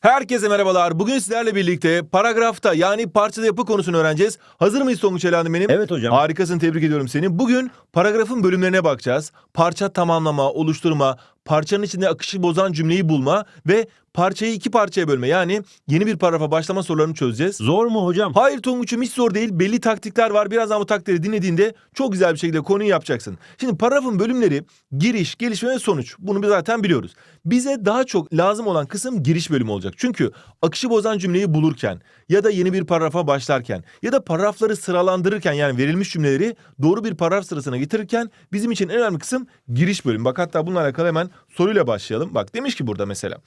Herkese merhabalar. Bugün sizlerle birlikte paragrafta yani parçada yapı konusunu öğreneceğiz. Hazır mıyız Tonguç Elhan'ım benim? Evet hocam. Harikasın tebrik ediyorum seni. Bugün paragrafın bölümlerine bakacağız. Parça tamamlama, oluşturma, parçanın içinde akışı bozan cümleyi bulma ve parçayı iki parçaya bölme. Yani yeni bir paragrafa başlama sorularını çözeceğiz. Zor mu hocam? Hayır Tonguç'um hiç zor değil. Belli taktikler var. Birazdan bu taktikleri dinlediğinde çok güzel bir şekilde konuyu yapacaksın. Şimdi paragrafın bölümleri giriş, gelişme ve sonuç. Bunu biz zaten biliyoruz. Bize daha çok lazım olan kısım giriş bölümü olacak. Çünkü akışı bozan cümleyi bulurken ya da yeni bir paragrafa başlarken ya da paragrafları sıralandırırken yani verilmiş cümleleri doğru bir paragraf sırasına getirirken bizim için en önemli kısım giriş bölümü. Bak hatta bununla alakalı hemen soruyla başlayalım. Bak demiş ki burada mesela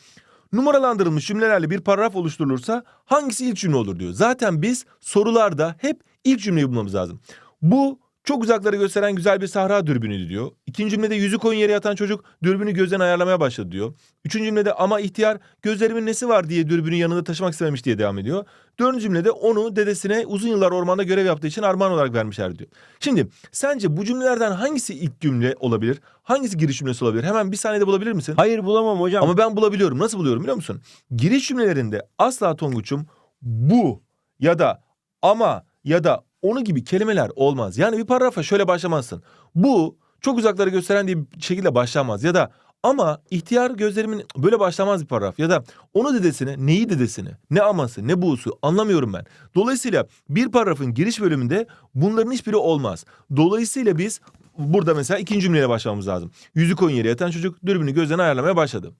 numaralandırılmış cümlelerle bir paragraf oluşturulursa hangisi ilk cümle olur diyor. Zaten biz sorularda hep ilk cümleyi bulmamız lazım. Bu çok uzakları gösteren güzel bir sahra dürbünü diyor. İkinci cümlede yüzü koyun yere yatan çocuk dürbünü gözden ayarlamaya başladı diyor. Üçüncü cümlede ama ihtiyar gözlerimin nesi var diye dürbünü yanında taşımak istememiş diye devam ediyor. Dördüncü cümlede onu dedesine uzun yıllar ormanda görev yaptığı için armağan olarak vermişler diyor. Şimdi sence bu cümlelerden hangisi ilk cümle olabilir? Hangisi giriş cümlesi olabilir? Hemen bir saniyede bulabilir misin? Hayır bulamam hocam. Ama ben bulabiliyorum. Nasıl buluyorum biliyor musun? Giriş cümlelerinde asla Tonguç'um bu ya da ama ya da onu gibi kelimeler olmaz. Yani bir paragrafa şöyle başlamazsın. Bu çok uzakları gösteren diye bir şekilde başlamaz. Ya da ama ihtiyar gözlerimin böyle başlamaz bir paragraf. Ya da onu dedesine, neyi dedesine, ne aması, ne buğusu anlamıyorum ben. Dolayısıyla bir paragrafın giriş bölümünde bunların hiçbiri olmaz. Dolayısıyla biz burada mesela ikinci cümleyle başlamamız lazım. Yüzü koyun yere yatan çocuk dürbünü gözden ayarlamaya başladı.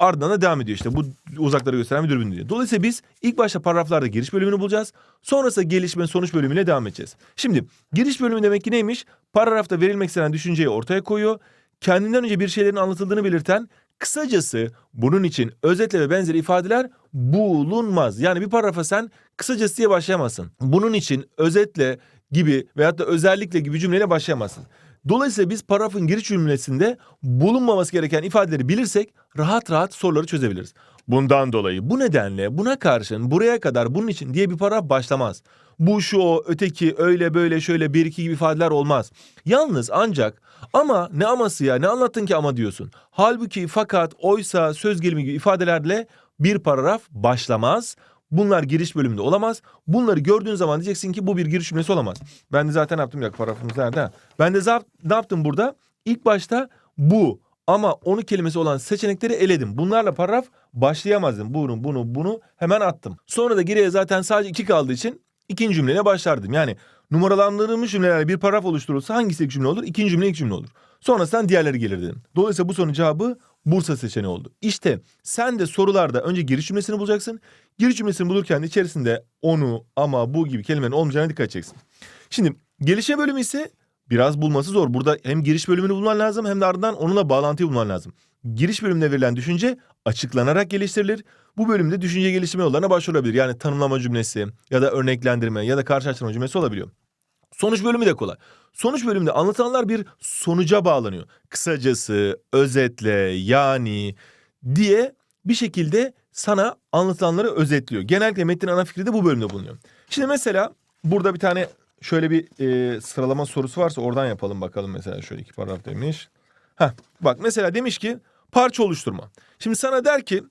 Ardından da devam ediyor işte bu uzakları gösteren bir dürbün diye. Dolayısıyla biz ilk başta paragraflarda giriş bölümünü bulacağız. Sonrasında gelişme sonuç bölümüne devam edeceğiz. Şimdi giriş bölümü demek ki neymiş? Paragrafta verilmek istenen düşünceyi ortaya koyuyor. Kendinden önce bir şeylerin anlatıldığını belirten kısacası bunun için özetle ve benzeri ifadeler bulunmaz. Yani bir paragrafa sen kısacası diye başlayamazsın. Bunun için özetle gibi veyahut da özellikle gibi cümleyle başlayamazsın. Dolayısıyla biz paragrafın giriş cümlesinde bulunmaması gereken ifadeleri bilirsek rahat rahat soruları çözebiliriz. Bundan dolayı bu nedenle buna karşın buraya kadar bunun için diye bir paragraf başlamaz. Bu şu o öteki öyle böyle şöyle bir iki gibi ifadeler olmaz. Yalnız ancak ama ne aması ya ne anlattın ki ama diyorsun. Halbuki fakat oysa söz gelimi gibi ifadelerle bir paragraf başlamaz. Bunlar giriş bölümünde olamaz. Bunları gördüğün zaman diyeceksin ki bu bir giriş cümlesi olamaz. Ben de zaten yaptım ya paragrafımız nerede? Ben de ne yaptım burada? İlk başta bu ama onu kelimesi olan seçenekleri eledim. Bunlarla paragraf başlayamazdım. Bunu bunu bunu hemen attım. Sonra da geriye zaten sadece iki kaldığı için ikinci cümleyle başlardım. Yani numaralandırılmış cümlelerle bir paragraf oluşturulsa hangisi ilk cümle olur? İkinci cümle ilk cümle olur. Sonrasından diğerleri gelir dedim. Dolayısıyla bu sorunun cevabı Bursa seçeneği oldu. İşte sen de sorularda önce giriş cümlesini bulacaksın. Giriş cümlesini bulurken de içerisinde onu, ama, bu gibi kelimelerin olmayacağına dikkat edeceksin. Şimdi gelişme bölümü ise biraz bulması zor. Burada hem giriş bölümünü bulman lazım hem de ardından onunla bağlantıyı bulman lazım. Giriş bölümünde verilen düşünce açıklanarak geliştirilir. Bu bölümde düşünce geliştirme yollarına başvurulabilir. Yani tanımlama cümlesi ya da örneklendirme ya da karşılaştırma cümlesi olabiliyor. Sonuç bölümü de kolay. Sonuç bölümünde anlatılanlar bir sonuca bağlanıyor. Kısacası, özetle, yani diye bir şekilde sana anlatılanları özetliyor. Genellikle metnin ana fikri de bu bölümde bulunuyor. Şimdi mesela burada bir tane şöyle bir e, sıralama sorusu varsa oradan yapalım bakalım mesela şöyle iki paragraf demiş. Heh, bak mesela demiş ki parça oluşturma. Şimdi sana der ki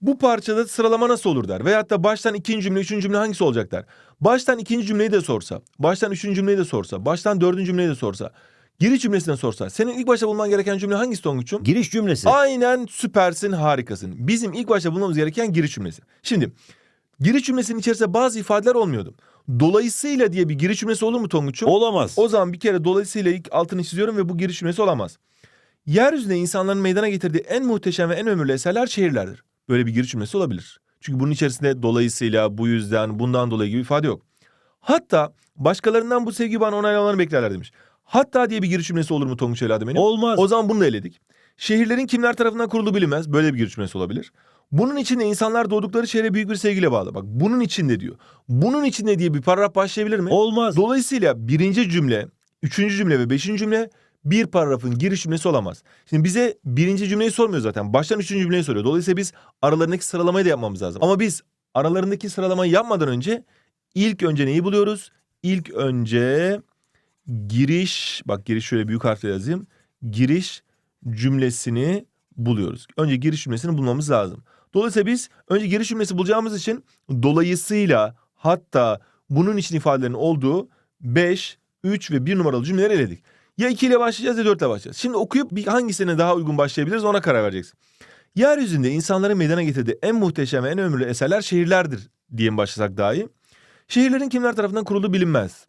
bu parçada sıralama nasıl olur der. Veyahut da baştan ikinci cümle, üçüncü cümle hangisi olacak der. Baştan ikinci cümleyi de sorsa, baştan üçüncü cümleyi de sorsa, baştan dördüncü cümleyi de sorsa, giriş cümlesine sorsa. Senin ilk başta bulman gereken cümle hangisi Tonguç'um? Giriş cümlesi. Aynen süpersin, harikasın. Bizim ilk başta bulmamız gereken giriş cümlesi. Şimdi giriş cümlesinin içerisinde bazı ifadeler olmuyordu. Dolayısıyla diye bir giriş cümlesi olur mu Tonguç'um? Olamaz. O zaman bir kere dolayısıyla ilk altını çiziyorum ve bu giriş cümlesi olamaz. Yeryüzünde insanların meydana getirdiği en muhteşem ve en ömürlü eserler şehirlerdir. Böyle bir giriş cümlesi olabilir. Çünkü bunun içerisinde dolayısıyla, bu yüzden, bundan dolayı gibi ifade yok. Hatta başkalarından bu sevgi bana onaylanmalarını beklerler demiş. Hatta diye bir giriş cümlesi olur mu Tonguç evladım benim? Olmaz. O zaman bunu da eledik. Şehirlerin kimler tarafından kurulduğu bilinmez. Böyle bir giriş cümlesi olabilir. Bunun içinde insanlar doğdukları şehre büyük bir sevgiyle bağlı. Bak bunun içinde diyor. Bunun içinde diye bir paragraf başlayabilir mi? Olmaz. Dolayısıyla birinci cümle, üçüncü cümle ve beşinci cümle bir paragrafın giriş cümlesi olamaz. Şimdi bize birinci cümleyi sormuyor zaten. Baştan üçüncü cümleyi soruyor. Dolayısıyla biz aralarındaki sıralamayı da yapmamız lazım. Ama biz aralarındaki sıralamayı yapmadan önce ilk önce neyi buluyoruz? İlk önce giriş, bak giriş şöyle büyük harfle yazayım. Giriş cümlesini buluyoruz. Önce giriş cümlesini bulmamız lazım. Dolayısıyla biz önce giriş cümlesi bulacağımız için dolayısıyla hatta bunun için ifadelerin olduğu 5, 3 ve 1 numaralı cümleleri eledik. Ya 2 ile başlayacağız ya 4 ile başlayacağız. Şimdi okuyup bir hangisine daha uygun başlayabiliriz ona karar vereceksin. Yeryüzünde insanların meydana getirdiği en muhteşem ve en ömürlü eserler şehirlerdir diye başlasak daha iyi? Şehirlerin kimler tarafından kurulduğu bilinmez.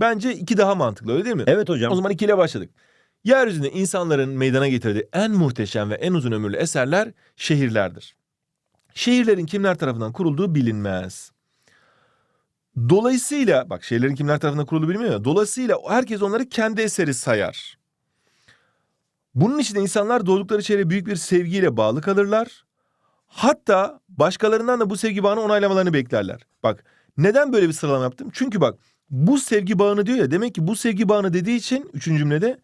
Bence iki daha mantıklı öyle değil mi? Evet hocam. O zaman ikiyle başladık. Yeryüzünde insanların meydana getirdiği en muhteşem ve en uzun ömürlü eserler şehirlerdir. Şehirlerin kimler tarafından kurulduğu bilinmez. Dolayısıyla bak şehirlerin kimler tarafından kurulduğu bilinmiyor ya. Dolayısıyla herkes onları kendi eseri sayar. Bunun için de insanlar doğdukları çevreye büyük bir sevgiyle bağlı kalırlar. Hatta başkalarından da bu sevgi bağını onaylamalarını beklerler. Bak neden böyle bir sıralama yaptım? Çünkü bak bu sevgi bağını diyor ya demek ki bu sevgi bağını dediği için üçüncü cümlede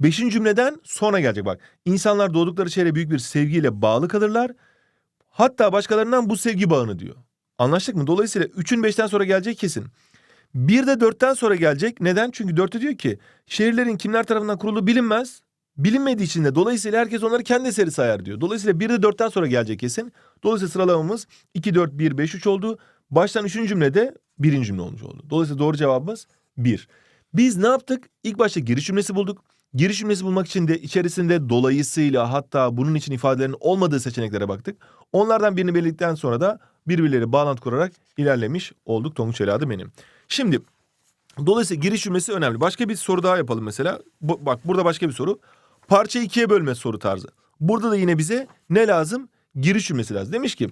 beşinci cümleden sonra gelecek bak. İnsanlar doğdukları çevreye büyük bir sevgiyle bağlı kalırlar. Hatta başkalarından bu sevgi bağını diyor. Anlaştık mı? Dolayısıyla 3'ün 5'ten sonra gelecek kesin. Bir de 4'ten sonra gelecek. Neden? Çünkü 4'te diyor ki şehirlerin kimler tarafından kurulduğu bilinmez. Bilinmediği için de dolayısıyla herkes onları kendi eseri sayar diyor. Dolayısıyla bir de 4'ten sonra gelecek kesin. Dolayısıyla sıralamamız 2, 4, 1, 5, 3 oldu. Baştan 3. cümlede 1. cümle olmuş oldu. Dolayısıyla doğru cevabımız 1. Biz ne yaptık? İlk başta giriş cümlesi bulduk. Giriş cümlesi bulmak için de içerisinde dolayısıyla hatta bunun için ifadelerin olmadığı seçeneklere baktık. Onlardan birini belirledikten sonra da birbirleri bağlantı kurarak ilerlemiş olduk Tonguç Eladı benim. Şimdi dolayısıyla giriş cümlesi önemli. Başka bir soru daha yapalım mesela. Bu, bak burada başka bir soru. Parça ikiye bölme soru tarzı. Burada da yine bize ne lazım? Giriş cümlesi lazım. Demiş ki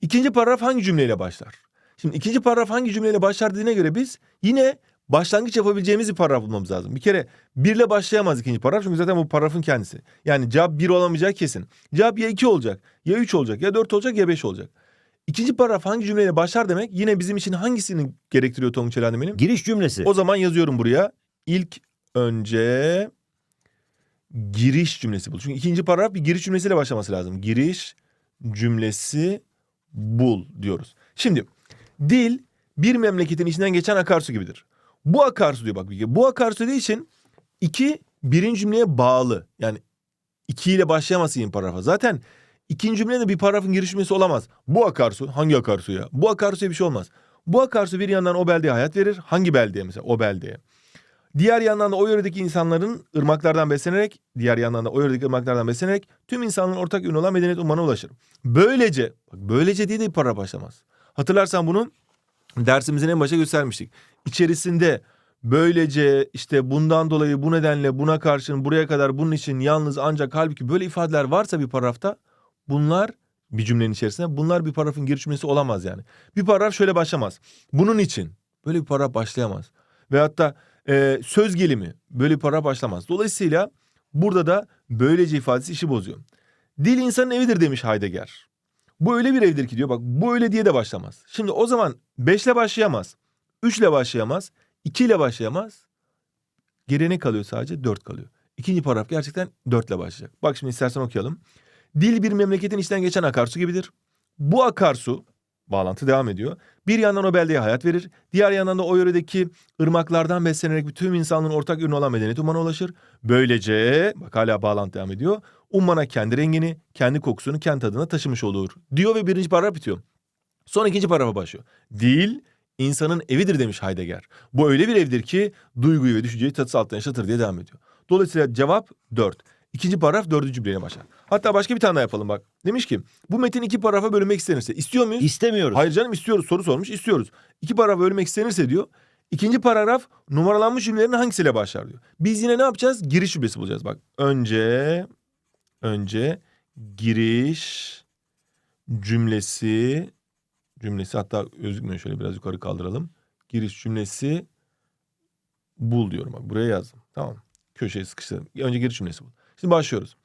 ikinci paragraf hangi cümleyle başlar? Şimdi ikinci paragraf hangi cümleyle başlar dediğine göre biz yine başlangıç yapabileceğimiz bir paragraf bulmamız lazım. Bir kere birle başlayamaz ikinci paragraf çünkü zaten bu paragrafın kendisi. Yani cevap bir olamayacağı kesin. Cevap ya iki olacak, ya üç olacak, ya dört olacak, ya beş olacak. İkinci paragraf hangi cümleyle başlar demek yine bizim için hangisini gerektiriyor Tonguç benim? Giriş cümlesi. O zaman yazıyorum buraya. İlk önce giriş cümlesi bul. Çünkü ikinci paragraf bir giriş cümlesiyle başlaması lazım. Giriş cümlesi bul diyoruz. Şimdi dil bir memleketin içinden geçen akarsu gibidir. Bu akarsu diyor bak. Bu akarsu dediği için iki birinci cümleye bağlı. Yani iki ile başlayamazsın yeni paragrafa. Zaten ikinci cümlede bir paragrafın giriş cümlesi olamaz. Bu akarsu hangi akarsu ya? Bu akarsuya bir şey olmaz. Bu akarsu bir yandan o beldeye hayat verir. Hangi beldeye mesela? O beldeye. Diğer yandan da o yöredeki insanların ırmaklardan beslenerek, diğer yandan da o yöredeki ırmaklardan beslenerek tüm insanların ortak ürünü olan medeniyet ummana ulaşır. Böylece, bak böylece diye de bir para başlamaz. Hatırlarsan bunu dersimizin en başa göstermiştik. İçerisinde böylece işte bundan dolayı bu nedenle buna karşın buraya kadar bunun için yalnız ancak halbuki böyle ifadeler varsa bir paragrafta bunlar bir cümlenin içerisinde bunlar bir paragrafın giriş cümlesi olamaz yani. Bir paragraf şöyle başlamaz. Bunun için böyle bir paragraf başlayamaz. Veyahut da e, söz gelimi böyle bir paragraf başlamaz. Dolayısıyla burada da böylece ifadesi işi bozuyor. Dil insanın evidir demiş Heidegger. Bu öyle bir evdir ki diyor bak bu öyle diye de başlamaz. Şimdi o zaman 5 ile başlayamaz. 3 ile başlayamaz. 2 ile başlayamaz. Geriye ne kalıyor sadece? 4 kalıyor. İkinci paragraf gerçekten 4 ile başlayacak. Bak şimdi istersen okuyalım. Dil bir memleketin içinden geçen akarsu gibidir. Bu akarsu bağlantı devam ediyor. Bir yandan o beldeye hayat verir. Diğer yandan da o yöredeki ırmaklardan beslenerek bütün insanlığın ortak ürünü olan medeniyet ummana ulaşır. Böylece bak hala bağlantı devam ediyor. Ummana kendi rengini, kendi kokusunu, kendi tadına taşımış olur. Diyor ve birinci paragraf bitiyor. Sonra ikinci paragrafa başlıyor. Dil insanın evidir demiş Heidegger. Bu öyle bir evdir ki duyguyu ve düşünceyi çatısı altından yaşatır diye devam ediyor. Dolayısıyla cevap 4. İkinci paragraf dördüncü cümleye başlar. Hatta başka bir tane daha yapalım bak. Demiş ki bu metin iki paragrafa bölünmek istenirse istiyor muyuz? İstemiyoruz. Hayır canım istiyoruz soru sormuş istiyoruz. İki paragraf bölünmek istenirse diyor. İkinci paragraf numaralanmış cümlelerin hangisiyle başlar diyor. Biz yine ne yapacağız? Giriş cümlesi bulacağız bak. Önce önce giriş cümlesi cümlesi hatta gözükmüyor şöyle biraz yukarı kaldıralım. Giriş cümlesi bul diyorum bak buraya yazdım. Tamam. Köşeye sıkıştırdım. Önce giriş cümlesi bul. Şimdi başlıyoruz.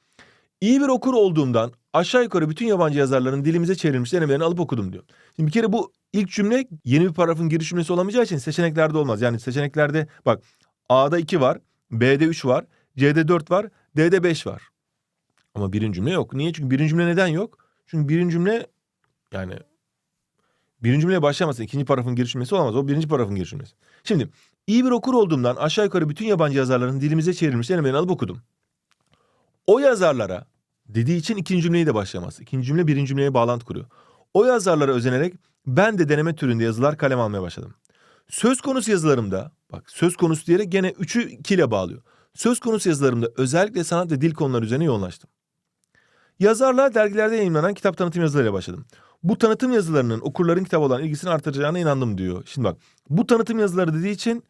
İyi bir okur olduğumdan aşağı yukarı bütün yabancı yazarların dilimize çevrilmiş denemelerini alıp okudum diyor. Şimdi bir kere bu ilk cümle yeni bir paragrafın giriş cümlesi olamayacağı için seçeneklerde olmaz. Yani seçeneklerde bak A'da 2 var, B'de 3 var, C'de 4 var, D'de 5 var. Ama birinci cümle yok. Niye? Çünkü birinci cümle neden yok? Çünkü birinci cümle yani birinci cümleye başlamazsa ikinci paragrafın giriş cümlesi olamaz. O birinci paragrafın giriş. Şimdi iyi bir okur olduğumdan aşağı yukarı bütün yabancı yazarların dilimize çevrilmiş denemelerini alıp okudum. O yazarlara dediği için ikinci cümleyi de başlayamaz. İkinci cümle birinci cümleye bağlantı kuruyor. O yazarlara özenerek ben de deneme türünde yazılar kalem almaya başladım. Söz konusu yazılarımda bak söz konusu diyerek gene üçü ikiyle bağlıyor. Söz konusu yazılarımda özellikle sanat ve dil konuları üzerine yoğunlaştım. Yazarlığa dergilerde yayınlanan kitap tanıtım yazılarıyla başladım. Bu tanıtım yazılarının okurların kitaba olan ilgisini artıracağına inandım diyor. Şimdi bak bu tanıtım yazıları dediği için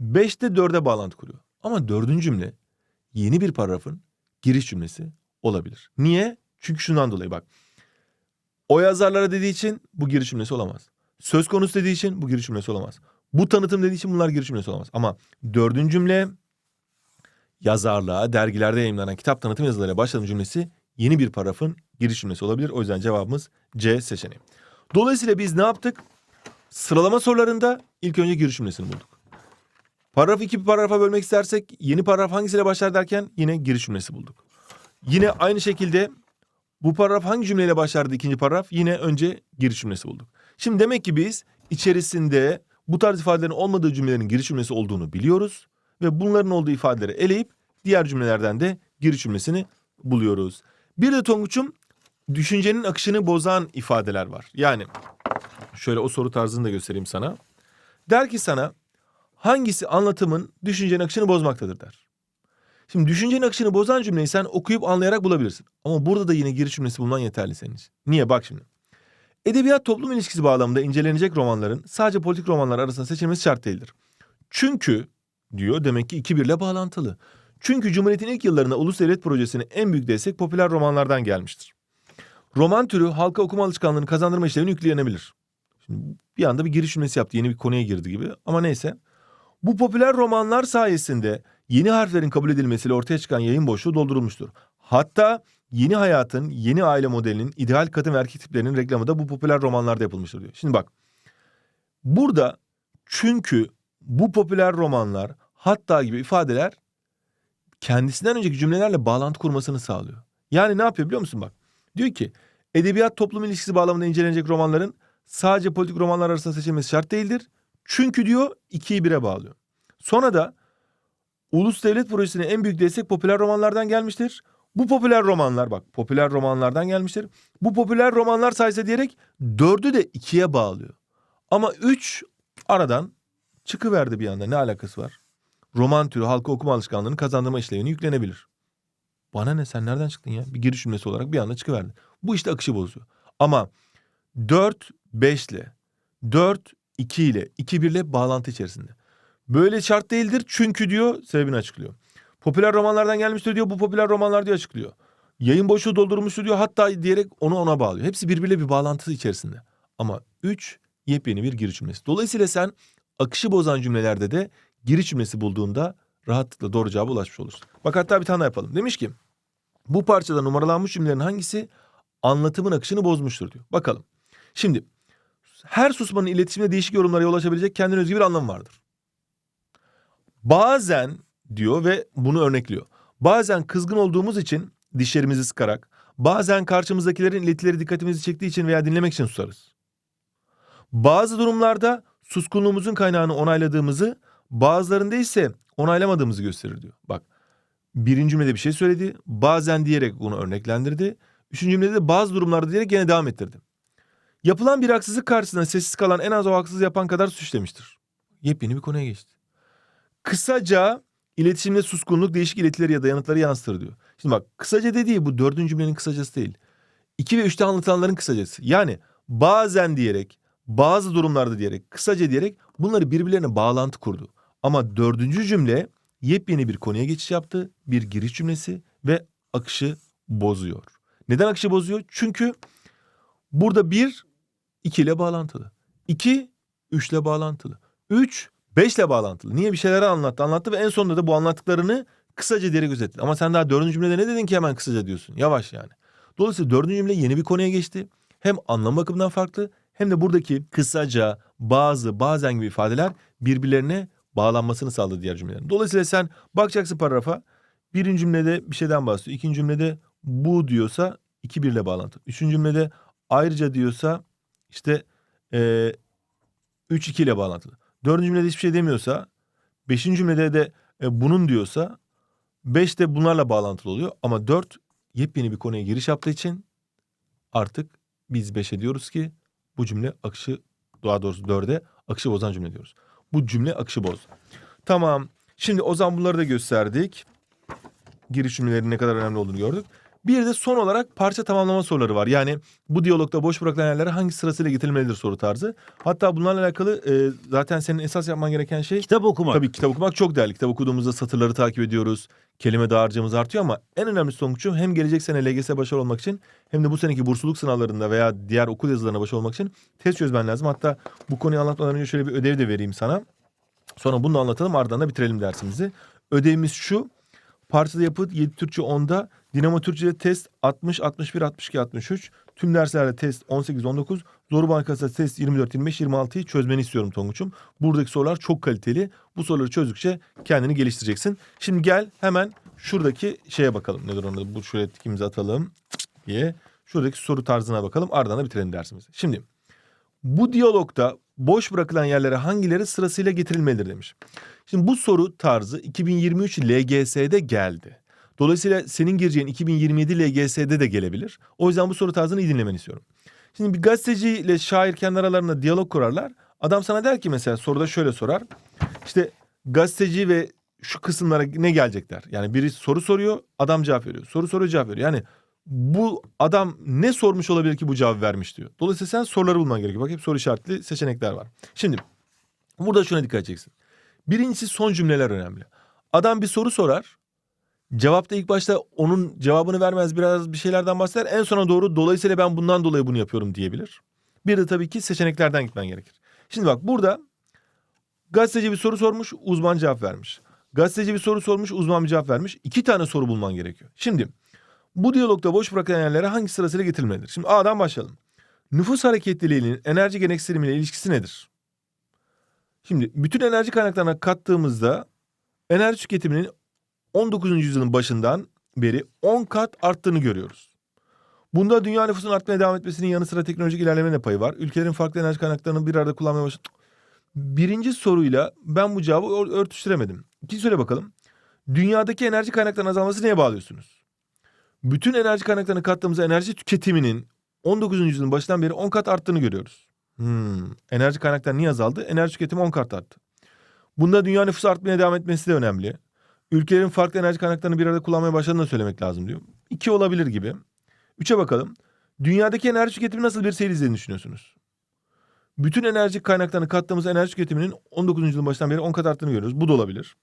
5'te 4'e bağlantı kuruyor. Ama dördüncü cümle yeni bir paragrafın giriş cümlesi olabilir. Niye? Çünkü şundan dolayı bak. O yazarlara dediği için bu giriş cümlesi olamaz. Söz konusu dediği için bu giriş cümlesi olamaz. Bu tanıtım dediği için bunlar giriş cümlesi olamaz. Ama dördüncü cümle yazarlığa, dergilerde yayınlanan kitap tanıtım yazılarıyla başladığım cümlesi yeni bir paragrafın giriş cümlesi olabilir. O yüzden cevabımız C seçeneği. Dolayısıyla biz ne yaptık? Sıralama sorularında ilk önce giriş cümlesini bulduk. Paragrafı iki bir paragrafa bölmek istersek yeni paragraf hangisiyle başlar derken yine giriş cümlesi bulduk. Yine aynı şekilde bu paragraf hangi cümleyle başlardı ikinci paragraf? Yine önce giriş cümlesi bulduk. Şimdi demek ki biz içerisinde bu tarz ifadelerin olmadığı cümlelerin giriş cümlesi olduğunu biliyoruz. Ve bunların olduğu ifadeleri eleyip diğer cümlelerden de giriş cümlesini buluyoruz. Bir de Tonguç'um düşüncenin akışını bozan ifadeler var. Yani şöyle o soru tarzını da göstereyim sana. Der ki sana hangisi anlatımın düşüncenin akışını bozmaktadır der. Şimdi düşüncenin akışını bozan cümleyi sen okuyup anlayarak bulabilirsin. Ama burada da yine giriş cümlesi bulman yeterli senin için. Niye? Bak şimdi. Edebiyat toplum ilişkisi bağlamında incelenecek romanların sadece politik romanlar arasında seçilmesi şart değildir. Çünkü diyor demek ki 2-1 ile bağlantılı. Çünkü Cumhuriyet'in ilk yıllarında ulus devlet projesine en büyük destek popüler romanlardan gelmiştir. Roman türü halka okuma alışkanlığını kazandırma işlevini yükleyebilir. Şimdi bir anda bir giriş cümlesi yaptı. Yeni bir konuya girdi gibi. Ama neyse. Bu popüler romanlar sayesinde yeni harflerin kabul edilmesiyle ortaya çıkan yayın boşluğu doldurulmuştur. Hatta yeni hayatın, yeni aile modelinin ideal kadın ve erkek tiplerinin reklamı da bu popüler romanlarda yapılmıştır diyor. Şimdi bak. Burada çünkü bu popüler romanlar hatta gibi ifadeler kendisinden önceki cümlelerle bağlantı kurmasını sağlıyor. Yani ne yapıyor biliyor musun bak? Diyor ki edebiyat toplum ilişkisi bağlamında incelenecek romanların sadece politik romanlar arasında seçilmesi şart değildir. Çünkü diyor ikiyi bire bağlıyor. Sonra da ulus devlet projesine en büyük destek popüler romanlardan gelmiştir. Bu popüler romanlar bak popüler romanlardan gelmiştir. Bu popüler romanlar sayesinde diyerek dördü de ikiye bağlıyor. Ama üç aradan çıkıverdi bir anda ne alakası var? Roman türü halka okuma alışkanlığını kazandırma işlevini yüklenebilir. Bana ne sen nereden çıktın ya? Bir giriş cümlesi olarak bir anda çıkıverdi. Bu işte akışı bozuyor. Ama 4 5 ile 4 2 ile 2 1 ile bağlantı içerisinde. Böyle şart değildir çünkü diyor sebebini açıklıyor. Popüler romanlardan gelmiştir diyor bu popüler romanlar diyor açıklıyor. Yayın boşluğu doldurmuştur diyor hatta diyerek onu ona bağlıyor. Hepsi birbiriyle bir bağlantısı içerisinde. Ama 3 yepyeni bir giriş cümlesi. Dolayısıyla sen akışı bozan cümlelerde de giriş cümlesi bulduğunda rahatlıkla doğru cevaba ulaşmış olursun. Bak hatta bir tane yapalım. Demiş ki bu parçada numaralanmış cümlelerin hangisi anlatımın akışını bozmuştur diyor. Bakalım. Şimdi her susmanın iletişimde değişik yorumlara yol açabilecek kendine özgü bir anlamı vardır. Bazen diyor ve bunu örnekliyor. Bazen kızgın olduğumuz için dişlerimizi sıkarak, bazen karşımızdakilerin iletileri dikkatimizi çektiği için veya dinlemek için susarız. Bazı durumlarda suskunluğumuzun kaynağını onayladığımızı, bazılarında ise onaylamadığımızı gösterir diyor. Bak birinci cümlede bir şey söyledi, bazen diyerek bunu örneklendirdi. Üçüncü cümlede de bazı durumlarda diyerek gene devam ettirdi. Yapılan bir haksızlık karşısında sessiz kalan en az o haksız yapan kadar suçlamıştır. Yepyeni bir konuya geçti. Kısaca iletişimde suskunluk değişik iletileri ya da yanıtları yansıtır diyor. Şimdi bak kısaca dediği bu dördüncü cümlenin kısacası değil. İki ve üçte anlatılanların kısacası. Yani bazen diyerek, bazı durumlarda diyerek, kısaca diyerek bunları birbirlerine bağlantı kurdu. Ama dördüncü cümle yepyeni bir konuya geçiş yaptı. Bir giriş cümlesi ve akışı bozuyor. Neden akışı bozuyor? Çünkü burada bir, iki ile bağlantılı. İki, üçle bağlantılı. Üç, beşle bağlantılı. Niye bir şeyleri anlattı, anlattı ve en sonunda da bu anlattıklarını kısaca diyerek özetledi. Ama sen daha dördüncü cümlede ne dedin ki hemen kısaca diyorsun? Yavaş yani. Dolayısıyla dördüncü cümle yeni bir konuya geçti. Hem anlam bakımından farklı hem de buradaki kısaca, bazı, bazen gibi ifadeler birbirlerine bağlanmasını sağladı diğer cümlelerin. Dolayısıyla sen bakacaksın paragrafa. Birinci cümlede bir şeyden bahsediyor. İkinci cümlede bu diyorsa iki birle bağlantı. Üçüncü cümlede ayrıca diyorsa işte e, üç iki ile bağlantılı. Dördüncü cümlede hiçbir şey demiyorsa, beşinci cümlede de e, bunun diyorsa, beş de bunlarla bağlantılı oluyor. Ama dört yepyeni bir konuya giriş yaptığı için artık biz 5'e diyoruz ki bu cümle akışı daha doğrusu 4'e akışı bozan cümle diyoruz. Bu cümle akışı boz. Tamam. Şimdi o zaman bunları da gösterdik. Giriş cümlelerinin ne kadar önemli olduğunu gördük. Bir de son olarak parça tamamlama soruları var. Yani bu diyalogda boş bırakılan yerlere hangi sırasıyla getirilmelidir soru tarzı. Hatta bunlarla alakalı e, zaten senin esas yapman gereken şey Kitap okumak. Tabii kitap okumak çok değerli. Kitap okuduğumuzda satırları takip ediyoruz. Kelime dağarcığımız artıyor ama en önemli sonucu hem gelecek sene LGS başarılı olmak için hem de bu seneki bursluluk sınavlarında veya diğer okul yazılarına başarılı olmak için test çözmen lazım. Hatta bu konuyu anlatmadan önce şöyle bir ödev de vereyim sana. Sonra bunu anlatalım ardından da bitirelim dersimizi. Ödevimiz şu. Parçada yapı 7 Türkçe 10'da, Dinamo Türkçe'de test 60, 61, 62, 63. Tüm derslerde test 18, 19. Zoru Bankası test 24, 25, 26'yı çözmeni istiyorum Tonguç'um. Buradaki sorular çok kaliteli. Bu soruları çözdükçe kendini geliştireceksin. Şimdi gel hemen şuradaki şeye bakalım. Nedir onu? Bu şuraya tikimizi atalım diye. Şuradaki soru tarzına bakalım. Ardından da bitirelim dersimizi. Şimdi bu diyalogda boş bırakılan yerlere hangileri sırasıyla getirilmelidir demiş. Şimdi bu soru tarzı 2023 LGS'de geldi. Dolayısıyla senin gireceğin 2027 LGS'de de gelebilir. O yüzden bu soru tarzını iyi dinlemeni istiyorum. Şimdi bir gazeteci ile şair kendi aralarında diyalog kurarlar. Adam sana der ki mesela soruda şöyle sorar. İşte gazeteci ve şu kısımlara ne gelecekler? Yani biri soru soruyor, adam cevap veriyor. Soru soruyor, cevap veriyor. Yani bu adam ne sormuş olabilir ki bu cevabı vermiş diyor. Dolayısıyla sen soruları bulman gerekiyor. Bak hep soru işaretli seçenekler var. Şimdi burada şuna dikkat edeceksin. Birincisi son cümleler önemli. Adam bir soru sorar. Cevapta ilk başta onun cevabını vermez biraz bir şeylerden bahseder. En sona doğru dolayısıyla ben bundan dolayı bunu yapıyorum diyebilir. Bir de tabii ki seçeneklerden gitmen gerekir. Şimdi bak burada gazeteci bir soru sormuş uzman cevap vermiş. Gazeteci bir soru sormuş uzman bir cevap vermiş. İki tane soru bulman gerekiyor. Şimdi bu diyalogda boş bırakılan yerlere hangi sırasıyla getirilmelidir? Şimdi A'dan başlayalım. Nüfus hareketliliğinin enerji gereksinimiyle ilişkisi nedir? Şimdi bütün enerji kaynaklarına kattığımızda enerji tüketiminin 19. yüzyılın başından beri 10 kat arttığını görüyoruz. Bunda dünya nüfusunun artmaya devam etmesinin yanı sıra teknolojik ilerlemenin de payı var. Ülkelerin farklı enerji kaynaklarını bir arada kullanmaya başladı. Birinci soruyla ben bu cevabı ör- örtüştüremedim. İkinci soruya bakalım. Dünyadaki enerji kaynaklarının azalması neye bağlıyorsunuz? Bütün enerji kaynaklarını kattığımızda enerji tüketiminin 19. yüzyılın başından beri 10 kat arttığını görüyoruz. Hmm, enerji kaynakları niye azaldı? Enerji tüketimi 10 kat arttı. Bunda dünya nüfusu artmaya devam etmesi de önemli. Ülkelerin farklı enerji kaynaklarını bir arada kullanmaya başladığını söylemek lazım diyor. İki olabilir gibi. Üçe bakalım. Dünyadaki enerji tüketimi nasıl bir seyir izlediğini düşünüyorsunuz? Bütün enerji kaynaklarını kattığımız enerji tüketiminin 19. yüzyılın başından beri 10 kat arttığını görüyoruz. Bu da olabilir.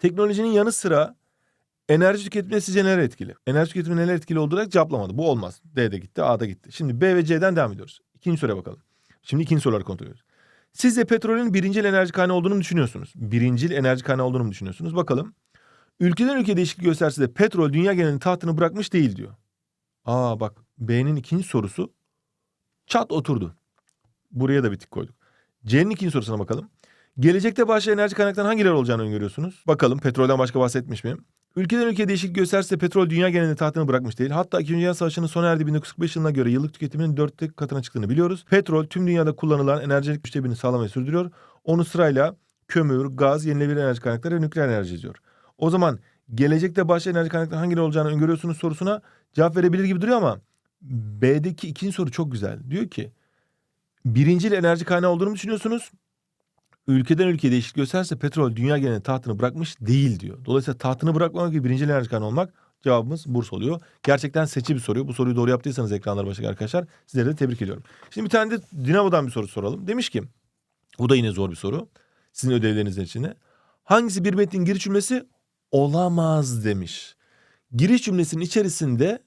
Teknolojinin yanı sıra enerji tüketimine sizce neler etkili? Enerji tüketimine neler etkili olduğunu cevaplamadı. Bu olmaz. D'de gitti, A'da gitti. Şimdi B ve C'den devam ediyoruz. İkinci soruya bakalım. Şimdi ikinci soruları kontrol ediyoruz. Siz de petrolün birincil enerji kaynağı olduğunu düşünüyorsunuz? Birincil enerji kaynağı olduğunu düşünüyorsunuz? Bakalım. Ülkeden ülkeye değişiklik gösterse de petrol dünya genelinin tahtını bırakmış değil diyor. Aa bak B'nin ikinci sorusu çat oturdu. Buraya da bir tık koyduk. C'nin ikinci sorusuna bakalım. Gelecekte başka enerji kaynaklarının hangileri olacağını öngörüyorsunuz? Bakalım petrolden başka bahsetmiş mi? Ülkeden ülkeye değişiklik gösterse petrol dünya genelinde tahtını bırakmış değil. Hatta 2. Dünya Savaşı'nın sona erdiği 1945 yılına göre yıllık tüketiminin dörtte katına çıktığını biliyoruz. Petrol tüm dünyada kullanılan enerjilik üçte birini sağlamayı sürdürüyor. Onu sırayla kömür, gaz, yenilenebilir enerji kaynakları ve nükleer enerji izliyor. O zaman gelecekte başka enerji kaynakları hangileri olacağını öngörüyorsunuz sorusuna cevap verebilir gibi duruyor ama B'deki ikinci soru çok güzel. Diyor ki birincil enerji kaynağı olduğunu düşünüyorsunuz? Ülkeden ülkeye değişiklik gösterse petrol dünya genelinde tahtını bırakmış değil diyor. Dolayısıyla tahtını bırakmamak gibi birinci enerji kaynağı olmak cevabımız Burs oluyor. Gerçekten seçi bir soru. Bu soruyu doğru yaptıysanız ekranlar başındaki arkadaşlar sizleri de tebrik ediyorum. Şimdi bir tane de Dinamo'dan bir soru soralım. Demiş ki bu da yine zor bir soru. Sizin ödevlerinizin içinde. Hangisi bir metnin giriş cümlesi olamaz demiş. Giriş cümlesinin içerisinde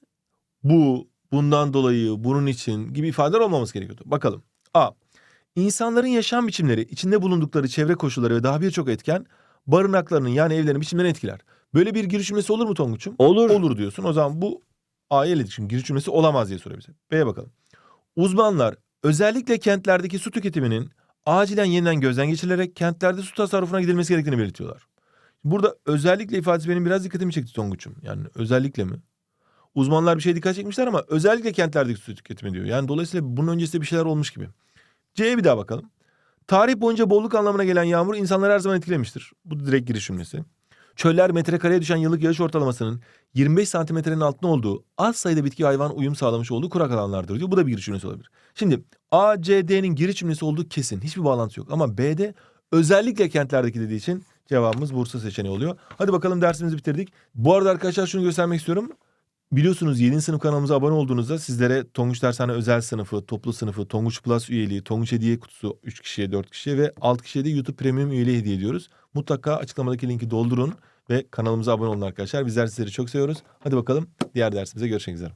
bu, bundan dolayı, bunun için gibi ifadeler olmaması gerekiyordu. Bakalım. A. İnsanların yaşam biçimleri, içinde bulundukları çevre koşulları ve daha birçok etken barınaklarının yani evlerinin biçimlerini etkiler. Böyle bir giriş cümlesi olur mu Tonguç'um? Olur. Olur diyorsun. O zaman bu A'ya eledik. Şimdi giriş cümlesi olamaz diye soruyor bize. B'ye bakalım. Uzmanlar özellikle kentlerdeki su tüketiminin acilen yeniden gözden geçirilerek kentlerde su tasarrufuna gidilmesi gerektiğini belirtiyorlar. Burada özellikle ifadesi benim biraz dikkatimi çekti Tonguç'um. Yani özellikle mi? Uzmanlar bir şey dikkat çekmişler ama özellikle kentlerdeki su tüketimi diyor. Yani dolayısıyla bunun öncesinde bir şeyler olmuş gibi. C'ye bir daha bakalım. Tarih boyunca bolluk anlamına gelen yağmur insanları her zaman etkilemiştir. Bu direkt giriş cümlesi. çöller metrekareye düşen yıllık yağış ortalamasının 25 santimetrenin altında olduğu az sayıda bitki hayvan uyum sağlamış olduğu kurak alanlardır diyor. Bu da bir giriş cümlesi olabilir. Şimdi A, C, D'nin giriş cümlesi olduğu kesin. Hiçbir bağlantısı yok. Ama B'de özellikle kentlerdeki dediği için cevabımız Bursa seçeneği oluyor. Hadi bakalım dersimizi bitirdik. Bu arada arkadaşlar şunu göstermek istiyorum. Biliyorsunuz 7. sınıf kanalımıza abone olduğunuzda sizlere Tonguç Dershane özel sınıfı, toplu sınıfı, Tonguç Plus üyeliği, Tonguç hediye kutusu 3 kişiye 4 kişiye ve 6 kişiye de YouTube Premium üyeliği hediye ediyoruz. Mutlaka açıklamadaki linki doldurun ve kanalımıza abone olun arkadaşlar. Bizler sizleri çok seviyoruz. Hadi bakalım diğer dersimize görüşmek üzere.